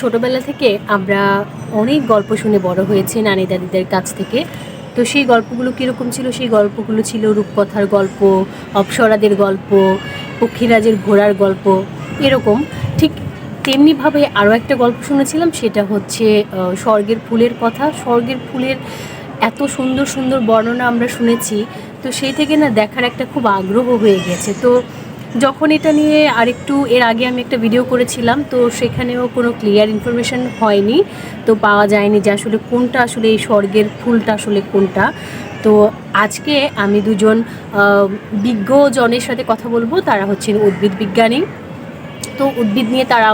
ছোটবেলা থেকে আমরা অনেক গল্প শুনে বড় হয়েছি নানি দাদিদের কাছ থেকে। তো সেই গল্পগুলো কীরকম ছিল? সেই গল্পগুলো ছিল রূপকথার গল্প, অপ্সরাদের গল্প, পক্ষীরাজের ঘোড়ার গল্প, এরকম। ঠিক তেমনিভাবে আরও একটা গল্প শুনেছিলাম, সেটা হচ্ছে স্বর্গের ফুলের কথা। স্বর্গের ফুলের এত সুন্দর সুন্দর বর্ণনা আমরা শুনেছি। তো সেই থেকে না দেখার একটা খুব আগ্রহ হয়ে গেছে। তো যখন এটা নিয়ে আরেকটু, এর আগে আমি একটা ভিডিও করেছিলাম, তো সেখানেও কোনো ক্লিয়ার ইনফরমেশান হয়নি, তো পাওয়া যায়নি যে আসলে কোনটা আসলে এই স্বর্গের ফুলটা আসলে কোনটা। তো আজকে আমি দুজন বিজ্ঞজনের সাথে কথা বলব, তারা হচ্ছেন উদ্ভিদ বিজ্ঞানী। তো উদ্ভিদ নিয়ে তারা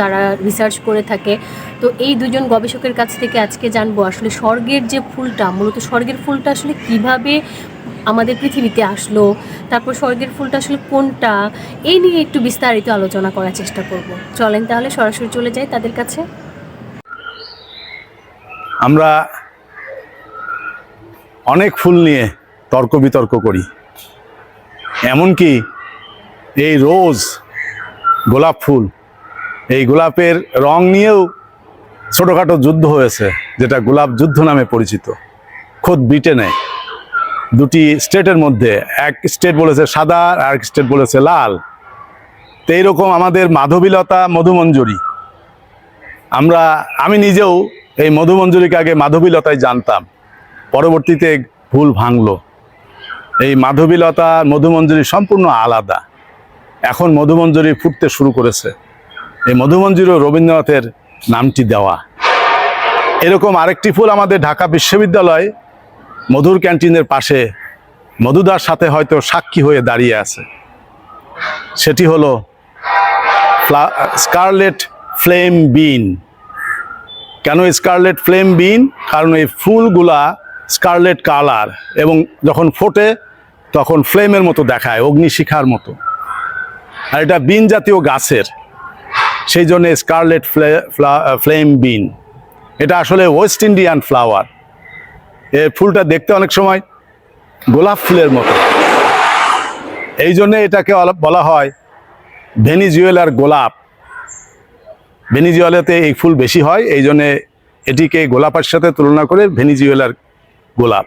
তারা রিসার্চ করে থাকে। তো এই দুজন গবেষকের কাছ থেকে আজকে জানব আসলে স্বর্গের যে ফুলটা, মূলত স্বর্গের ফুলটা আসলে কীভাবে আমাদের পৃথিবীতে আসলো, তারপর স্বর্গের ফুলটা আসলে কোনটা, এই নিয়ে একটু বিস্তারিত আলোচনা করার চেষ্টা করব। চলেন তাহলে সরাসরি চলে যাই তাদের কাছে। আমরা অনেক ফুল নিয়ে তর্ক বিতর্ক করি। এমনকি এই রোজ গোলাপ ফুল। এই গোলাপের রং নিয়েও ছোটোখাটো যুদ্ধ হয়েছে, যেটা গোলাপ যুদ্ধ নামে পরিচিত। খোদ ব্রিটেনে দুটি স্টেটের মধ্যে, এক স্টেট বলেছে সাদা আর এক স্টেট বলেছে লাল। তো এইরকম আমাদের মাধবীলতা মধুমঞ্জুরি। আমরা, আমি নিজেও এই মধুমঞ্জুরিকে আগে মাধবীলতায় জানতাম। পরবর্তীতে ভুল ভাঙলো। এই মাধবীলতা মধুমঞ্জুরি সম্পূর্ণ আলাদা। এখন মধুমঞ্জুরি ফুটতে শুরু করেছে। এই মধুমঞ্জুরিও রবীন্দ্রনাথের নামটি দেওয়া। এরকম আরেকটি ফুল আমাদের ঢাকা বিশ্ববিদ্যালয় মধুর ক্যান্টিনের পাশে মধুদার সাথে হয়তো সাক্ষী হয়ে দাঁড়িয়ে আছে। সেটি হলো স্কারলেট ফ্লেম বিন। কেন স্কারলেট ফ্লেম বিন? কারণ এই ফুলগুলা স্কারলেট কালার এবং যখন ফোটে তখন ফ্লেমের মতো দেখায়, অগ্নিশিখার মতো। আর এটা বিন জাতীয় গাছের। সেই জন্য স্কারলেট ফ্লেম বিন এটা আসলে ওয়েস্ট ইন্ডিয়ান ফ্লাওয়ার এর ফুলটা দেখতে অনেক সময় গোলাপ ফুলের মতো। এই জন্যে এটাকে বলা হয় ভেনিজুয়েলার গোলাপ। ভেনিজুয়েলাতে এই ফুল বেশি হয়, এই জন্যে এটিকে গোলাপের সাথে তুলনা করে ভেনিজুয়েলার গোলাপ।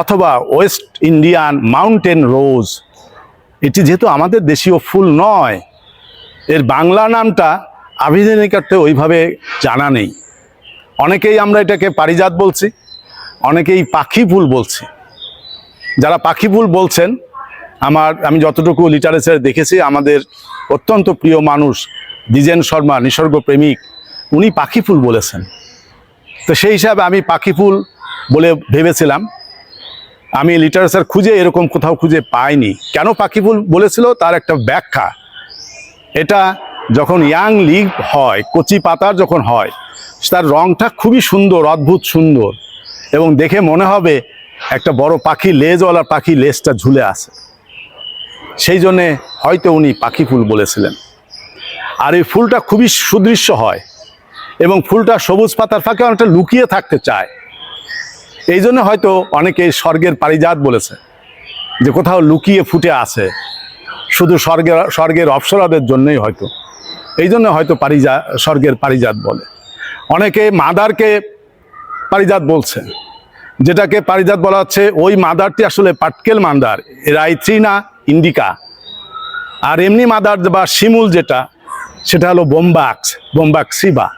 অথবা ওয়েস্ট ইন্ডিয়ান মাউন্টেন রোজ এটি যেহেতু আমাদের দেশীয় ফুল নয়, এর বাংলা নামটা আবিধানিকার্থে ওইভাবে জানা নেই। অনেকেই আমরা এটাকে পারিজাত বলছি, অনেকেই পাখি ফুল বলছি। যারা পাখি ফুল বলছেন, আমার, আমি যতটুকু লিটারেচার দেখেছি, আমাদের অত্যন্ত প্রিয় মানুষ দ্বিজেন শর্মা, নিসর্গ প্রেমিক, উনি পাখি ফুল বলেছেন। তো সেই হিসাবে আমি পাখি ফুল বলে ভেবেছিলাম। আমি লিটারেচার খুঁজে এরকম কোথাও খুঁজে পাইনি। কেন পাখি বলেছিল? তার একটা ব্যাখ্যা। এটা যখন ইয়াং লিগ হয়, কচি পাতার যখন হয়, তার রংটা খুবই সুন্দর, অদ্ভুত সুন্দর। এবং দেখে মনে হবে একটা বড় পাখি লেজওয়ালা পাখি, লেজটা ঝুলে আছে। সেই জন্যে হয়তো উনি পাখি ফুল বলেছিলেন। আর এই ফুলটা খুবই সুদৃশ্য হয় এবং ফুলটা সবুজ পাতার ফাঁকে অনেকটা লুকিয়ে থাকতে চায়। এই জন্য হয়তো অনেকে স্বর্গের পারিজাত বলেছে যে কোথাও লুকিয়ে ফুটে আছে। শুধু স্বর্গের স্বর্গের অপসরাদের জন্যই হয়তো। এই জন্য হয়তো পারিজা, স্বর্গের পারিজাত বলে। অনেকে মাদারকে পারিজাত বলছে। যেটাকে পারিজাত বলা হচ্ছে, ওই মাদারটি আসলে পাটকেল মাদার রাইথ্রিনা ইন্ডিকা। আর এমনি মাদার বা শিমুল যেটা, সেটা হলো বোম্বাক্স বোম্বাক্সিবা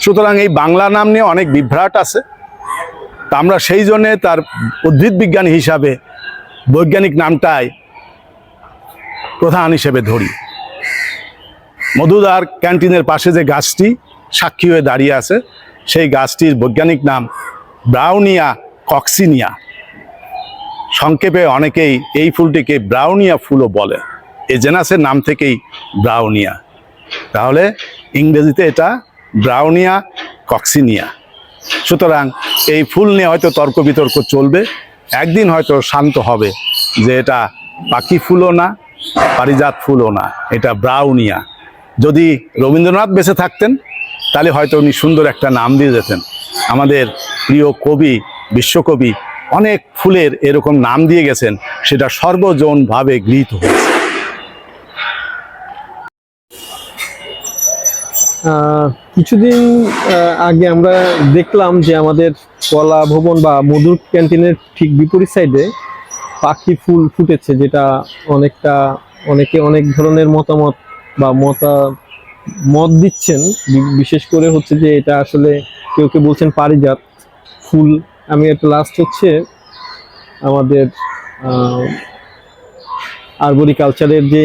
সুতরাং এই বাংলা নাম নিয়ে অনেক বিভ্রাট আছে। তা আমরা সেই জন্যে তার উদ্ভিদ বিজ্ঞানী হিসাবে বৈজ্ঞানিক নামটাই প্রধান হিসেবে ধরি। মধুদার ক্যান্টিনের পাশে যে গাছটি সাক্ষী হয়ে দাঁড়িয়ে আছে, সেই গাছটির বৈজ্ঞানিক নাম ব্রাউনিয়া কক্সিনিয়া। সংক্ষেপে অনেকেই এই ফুলটিকে ব্রাউনিয়া ফুলও বলে। এই জেনাসের নাম থেকেই ব্রাউনিয়া। তাহলে ইংরেজিতে এটা ব্রাউনিয়া কক্সিনিয়া। সুতরাং এই ফুল নিয়ে হয়তো তর্ক বিতর্ক চলবে, একদিন হয়তো শান্ত হবে যে এটা পাখি ফুলও না, পারিজাত ফুলও না, এটা ব্রাউনিয়া। যদি রবীন্দ্রনাথ বেঁচে থাকতেন, তাহলে হয়তো উনি সুন্দর একটা নাম দিয়ে যেতেন। আমাদের প্রিয় কবি, বিশ্বকবি অনেক ফুলের এরকম নাম দিয়ে গেছেন, সেটা সর্বজনভাবে গৃহীত হয়েছে। কিছুদিন আগে আমরা দেখলাম যে আমাদের কলা ভবন বা মধুর ক্যান্টিনের ঠিক বিপরীত সাইডে পাখি ফুল ফুটেছে, যেটা অনেকটা, অনেকে অনেক ধরনের মতামত বা মতা, মত দিচ্ছেন। বিশেষ করে হচ্ছে যে এটা আসলে কেউ কেউ বলছেন পারিজাত ফুল। আমি একটা লাস্ট হচ্ছে আমাদের আরবরিকালচারের যে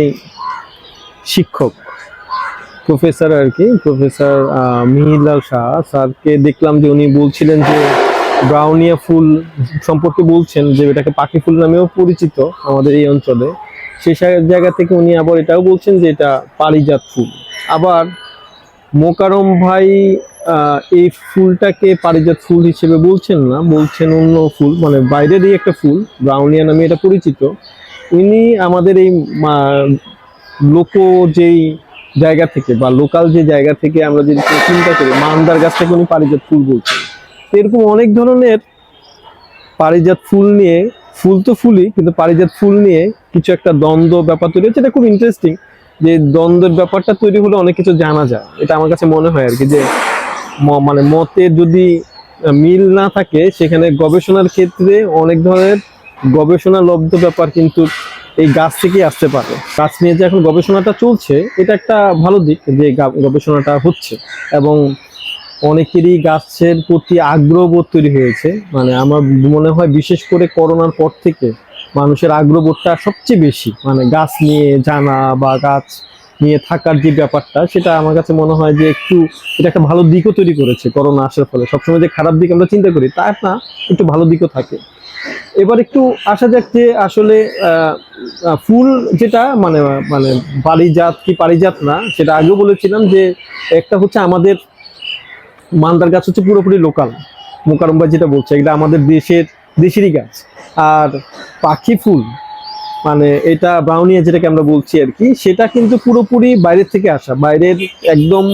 শিক্ষক প্রফেসর আর কি, প্রফেসর মিহিরলাল শাহ। স্যারকে দেখলাম যে উনি বলছিলেন যে ব্রাউনিয়া ফুল সম্পর্কে বলছেন যে এটাকে পাখি ফুল নামেও পরিচিত আমাদের এই অঞ্চলে। সেই জায়গা থেকে উনি আবার এটাও বলছেন যে এটা পারিজাত ফুল। আবার মোকারম ভাই এই ফুলটাকে পারিজাত ফুল হিসেবে বলছেন না, বলছেন অন্য ফুল মানে বাইরেরই একটা ফুল, ব্রাউনিয়া নামে এটা পরিচিত। উনি আমাদের এই লোক যেই জায়গা থেকে বা লোকাল যে জায়গা থেকে আমরা যদি চিন্তা করি, মান্দার গাছ থেকে উনি পারিজাত ফুল বলছেন। এরকম অনেক ধরনের পারিজাত ফুল নিয়ে, ফুল তো ফুলই, কিন্তু পারিজাত ফুল নিয়ে কিছু একটা দ্বন্দ্ব ব্যাপার তৈরি হচ্ছে। এটা খুব ইন্টারেস্টিং যে দ্বন্দ্বের ব্যাপারটা তৈরি হলে অনেক কিছু জানা যায়। এটা আমার কাছে মনে হয় আর কি যে মানে মতে যদি মিল না থাকে, সেখানে গবেষণার ক্ষেত্রে অনেক ধরনের গবেষণা লব্ধ ব্যাপার কিন্তু এই গাছ থেকেই আসতে পারে। গাছ নিয়ে যে এখন গবেষণাটা চলছে, এটা একটা ভালো দিক যে গবেষণাটা হচ্ছে এবং অনেকেরই গাছের প্রতি আগ্রহ বোধ তৈরি হয়েছে। মানে আমার মনে হয় বিশেষ করে করোনার পর থেকে মানুষের আগ্রহ বোধটা সবচেয়ে বেশি। মানে গাছ নিয়ে জানা বা গাছ নিয়ে থাকার যে ব্যাপারটা, সেটা আমার কাছে মনে হয় যে একটু এটা একটা ভালো দিকও তৈরি করেছে করোনা আসার ফলে। সবসময় যে খারাপ দিক আমরা চিন্তা করি, তা না, একটু ভালো দিকও থাকে। এবার একটু আসা যাক যে আসলে ফুল যেটা মানে মানে পারিজাত কি পারিজাত না, সেটা আগেও বলেছিলাম যে একটা হচ্ছে আমাদের মান্দার গাছ হচ্ছে পুরোপুরি লোকাল মোকারম্বা যেটা বলছে, এটা আমাদের দেশের, দেশেরই গাছ। আর পাখি ফুল মানে এটা ব্রাউনিয়া যেটাকে আমরা বলছি আর কি, সেটা কিন্তু পুরোপুরি বাইরের থেকে আসা। বাইরের একদম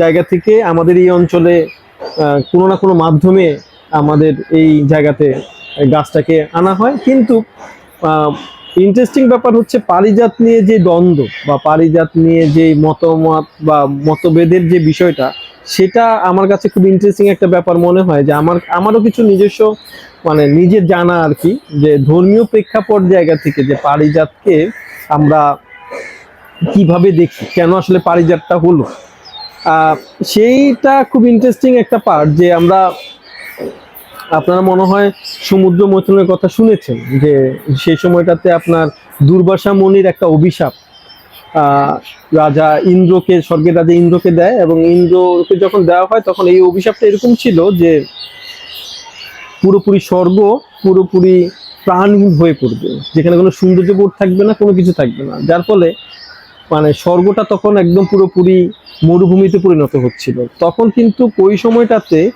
জায়গা থেকে আমাদের এই অঞ্চলে কোনো না কোনো মাধ্যমে আমাদের এই জায়গাতে গাছটাকে আনা হয়। কিন্তু ইন্টারেস্টিং ব্যাপার হচ্ছে পারিজাত নিয়ে যে দ্বন্দ্ব বা পারিজাত নিয়ে যে মতামত বা মতভেদের যে বিষয়টা, সেটা আমার কাছে খুব ইন্টারেস্টিং একটা ব্যাপার মনে হয় যে আমার, আমারও কিছু নিজস্ব মানে নিজের জানা আর কি যে ধর্মীয় প্রেক্ষাপট জায়গা থেকে যে পারিজাতকে আমরা কীভাবে দেখি, কেন আসলে পারিজাতটা হলো। সেইটা খুব ইন্টারেস্টিং একটা পার্ট যে আমরা আপনারা মনে হয় সমুদ্র মৈথুনের কথা শুনেছেন যে সেই সময়টাতে আপনার দুর্বাসা মনির একটা অভিশাপ রাজা ইন্দ্রকে, স্বর্গের রাজা ইন্দ্রকে দেয় এবং ইন্দ্রকে যখন দেওয়া হয় তখন এই অভিশাপটা এরকম ছিল যে পুরোপুরি স্বর্গ, পুরোপুরি প্রাণহীন হয়ে পড়বে। যেখানে কোনো সৌন্দর্য বোধ থাকবে না, কোনো কিছু থাকবে না। যার ফলে মানে স্বর্গটা তখন একদম পুরোপুরি মরুভূমিতে পরিণত হচ্ছিল। তখন কিন্তু ওই সময়টাতে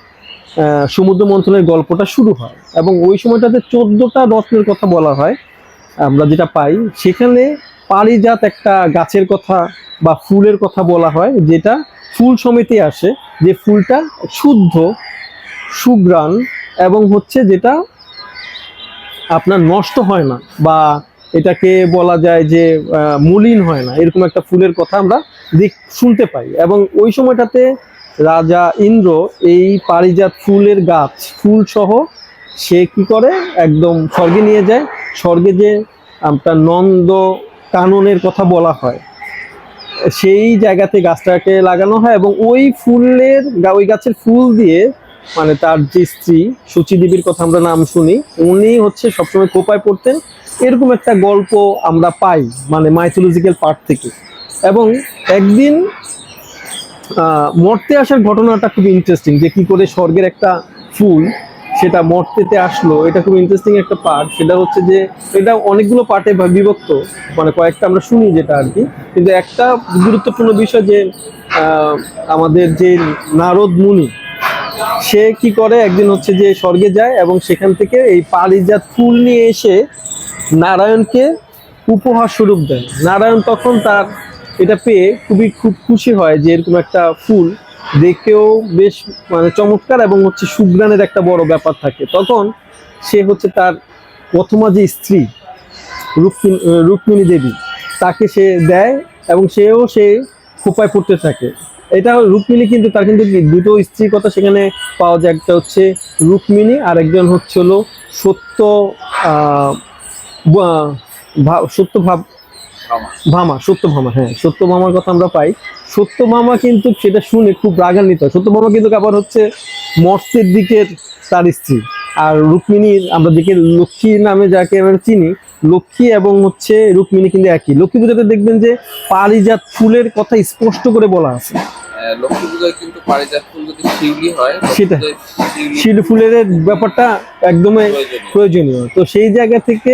সমুদ্র মন্থনের গল্পটা শুরু হয়। এবং ওই সময়টাতে চোদ্দটা রত্নের কথা বলা হয়, আমরা যেটা পাই। সেখানে পারিজাত একটা গাছের কথা বা ফুলের কথা বলা হয়, যেটা ফুল সমিতি আসে, যে ফুলটা শুদ্ধ সুগ্রাণ এবং হচ্ছে যেটা আপনার নষ্ট হয় না বা এটাকে বলা যায় যে মলিন হয় না। এরকম একটা ফুলের কথা আমরা দেখ, শুনতে পাই। এবং ওই সময়টাতে রাজা ইন্দ্র এই পারিজাত ফুলের গাছ, ফুল সহ সে কি করে? একদম স্বর্গে নিয়ে যায়। স্বর্গে যে আপনার নন্দ কাননের কথা বলা হয়, সেই জায়গাতে গাছটাকে লাগানো হয় এবং ওই ফুলের ওই গাছের ফুল দিয়ে মানে তার যে স্ত্রী সুচি দেবীর কথা আমরা নাম শুনি, উনি হচ্ছে সবসময় কোপায় পড়তেন। এরকম একটা গল্প আমরা পাই মানে মাইথোলজিক্যাল পার্ট থেকে। এবং একদিন মর্তে আসার ঘটনাটা খুব ইন্টারেস্টিং যে কি করে স্বর্গের একটা ফুল সেটা মর্তেতে আসলো। এটা খুব ইন্টারেস্টিং একটা পার্ট সেটা হচ্ছে যে এটা অনেকগুলো পার্টে বিভক্ত। মানে কয়েকটা আমরা শুনি যেটা আর কি। কিন্তু একটা গুরুত্বপূর্ণ বিষয় যে আমাদের যে নারদ মুনি, সে কি করে? একদিন হচ্ছে যে স্বর্গে যায় এবং সেখান থেকে এই পারিজাত ফুল নিয়ে এসে নারায়ণকে উপহার স্বরূপ দেয়। নারায়ণ তখন তার এটা পেয়ে খুবই খুব খুশি হয় যে এরকম একটা ফুল। দেখেও বেশ মানে চমৎকার এবং হচ্ছে সুগ্রানের একটা বড় ব্যাপার থাকে। তখন সে হচ্ছে তার প্রথমা যে স্ত্রী, রুক্মিণী রুক্মিণী দেবী, তাকে সে দেয় এবং সেও সে খোপায় পড়তে থাকে। এটা রুক্মিণী কিন্তু তার কিন্তু দুটো স্ত্রীর কথা সেখানে পাওয়া যায়। একটা হচ্ছে রুক্মিণী আর একজন হচ্ছে হলো সত্য ভাব ভামা। সত্য ভামা হ্যাঁ সত্য ভামার কথা আমরা পাই। সত্য ভামা কিন্তু সেটা শুনে খুব রাগান্বিত। হয়। সত্য ভামা কিন্তু আবার হচ্ছে মৎস্যের দিকের তার স্ত্রী। আর রুক্মিণীর আমরা দেখি লক্ষ্মী নামে যাকে আমরা চিনি, লক্ষ্মী এবং হচ্ছে রুক্মিণী কিন্তু একই। লক্ষ্মী পুজোতে দেখবেন যে পারিজাত ফুলের কথা স্পষ্ট করে বলা আছে। লক্ষ্মী পূজায় কিন্তু পারিজাত ফুল যদি শিউলি হয় সেটা। শিউলি ফুলের ব্যাপারটা একদমই প্রয়োজনীয়। তো সেই জায়গা থেকে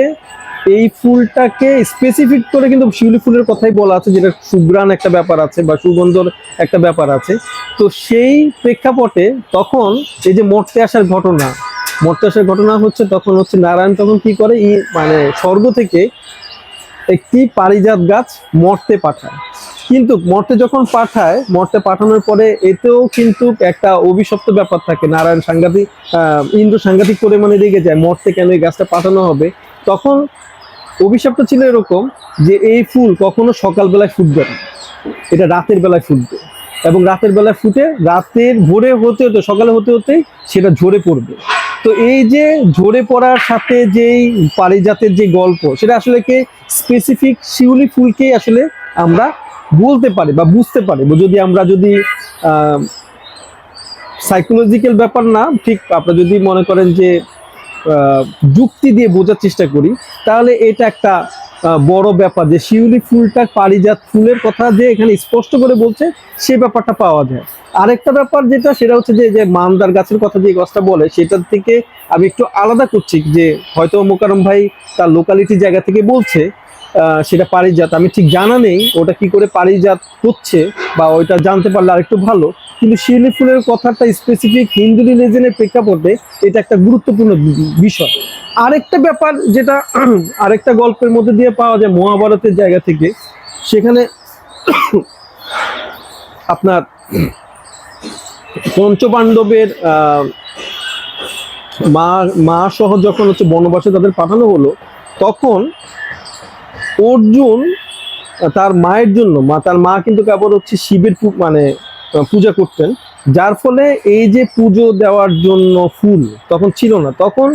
এই ফুলটাকে স্পেসিফিক করে কিন্তু শিউলি ফুলের কথাই বলা আছে যেটা সুগ্রাণ একটা ব্যাপার আছে বা সুগন্ধর একটা ব্যাপার আছে তো সেই প্রেক্ষাপটে তখন এই যে মরতে আসার ঘটনা মরতে আসার ঘটনা হচ্ছে তখন হচ্ছে নারায়ণ তখন কি করে মানে স্বর্গ থেকে একটি পারিজাত গাছ মর্তে পাঠায় কিন্তু মর্তে যখন পাঠায় মর্তে পাঠানোর পরে এতেও কিন্তু একটা অভিশপ্ত ব্যাপার থাকে। নারায়ণ সাংঘাতিক ইন্দ্র সাংঘাতিক পরিমাণে রেগে যায় মর্তে কেন এই গাছটা পাঠানো হবে? তখন অভিশাপটা ছিল এরকম যে এই ফুল কখনো সকালবেলায় ফুটবে না। এটা রাতের বেলায় ফুটবে। এবং রাতের বেলায় ফুটে, রাতের ভোরে হতে হতে, সকালে হতে হতেই সেটা ঝরে পড়বে। তো এই যে ঝরে পড়ার সাথে যেই পারিজাতের যে গল্প, সেটা আসলে কি স্পেসিফিক শিউলি ফুলকেই আসলে আমরা বলতে পারি বা বুঝতে পারি যদি আমরা যদি সাইকোলজিক্যাল ব্যাপার না, ঠিক আপনারা যদি মনে করেন যে যুক্তি দিয়ে বোঝার চেষ্টা করি, তাহলে এটা একটা বড় ব্যাপার যে শিউলি ফুলটা পারিজাত ফুলের কথা যে এখানে স্পষ্ট করে বলছে, সে ব্যাপারটা পাওয়া যায়। আরেকটা ব্যাপার যেটা, সেটা হচ্ছে যে যে মান্দার গাছের কথা যে গাছটা বলে, সেটার থেকে আমি একটু আলাদা করছি যে, হয়তো মোকারম ভাই তার লোকালিটি জায়গা থেকে বলছে সেটা পারিজাত। আমি ঠিক জানা নেই ওটা কি করে পারিজাত হচ্ছে বা ওইটা জানতে পারলে আরেকটু ভালো। কিন্তু শিউলি ফুলের কথাটা স্পেসিফিক হিন্দু রিলিজনের প্রেক্ষাপটে এটা একটা গুরুত্বপূর্ণ বিষয়। আরেকটা ব্যাপার যেটা আরেকটা গল্পের মধ্যে দিয়ে পাওয়া যায় মহাভারতের জায়গা থেকে, সেখানে আপনার পঞ্চপাণ্ডবের মা মা সহ যখন হচ্ছে বনবাসে তাদের পাঠানো হলো, তখন অর্জুন তার মায়ের জন্য, মা, তার মা কিন্তু কেবল হচ্ছে শিবের মানে পূজা করতেন। যার ফলে এই যে পুজো দেওয়ার জন্য ফুল তখন ছিল না। তখন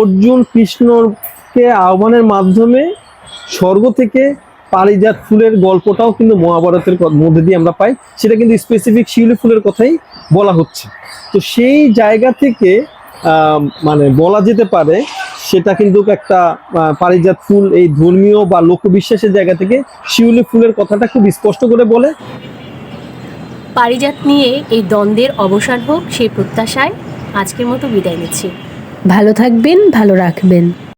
অর্জুন কৃষ্ণকে আহ্বানের মাধ্যমে স্বর্গ থেকে পারিজাত ফুলের গল্পটাও কিন্তু মহাভারতের মধ্যে দিয়ে আমরা পাই। সেটা কিন্তু স্পেসিফিক শিউলি ফুলের কথাই বলা হচ্ছে। তো সেই জায়গা থেকে মানে বলা যেতে পারে সেটা কিন্তু একটা আহ, পারিজাত ফুল এই ধর্মীয় বা লোকবিশ্বাসের জায়গা থেকে শিউলি ফুলের কথাটা খুব স্পষ্ট করে বলে। পারিজাত নিয়ে এই দ্বন্দ্বের অবসান হোক সেই প্রত্যাশায় আজকের মতো বিদায় নিচ্ছি। ভালো থাকবেন ভালো রাখবেন।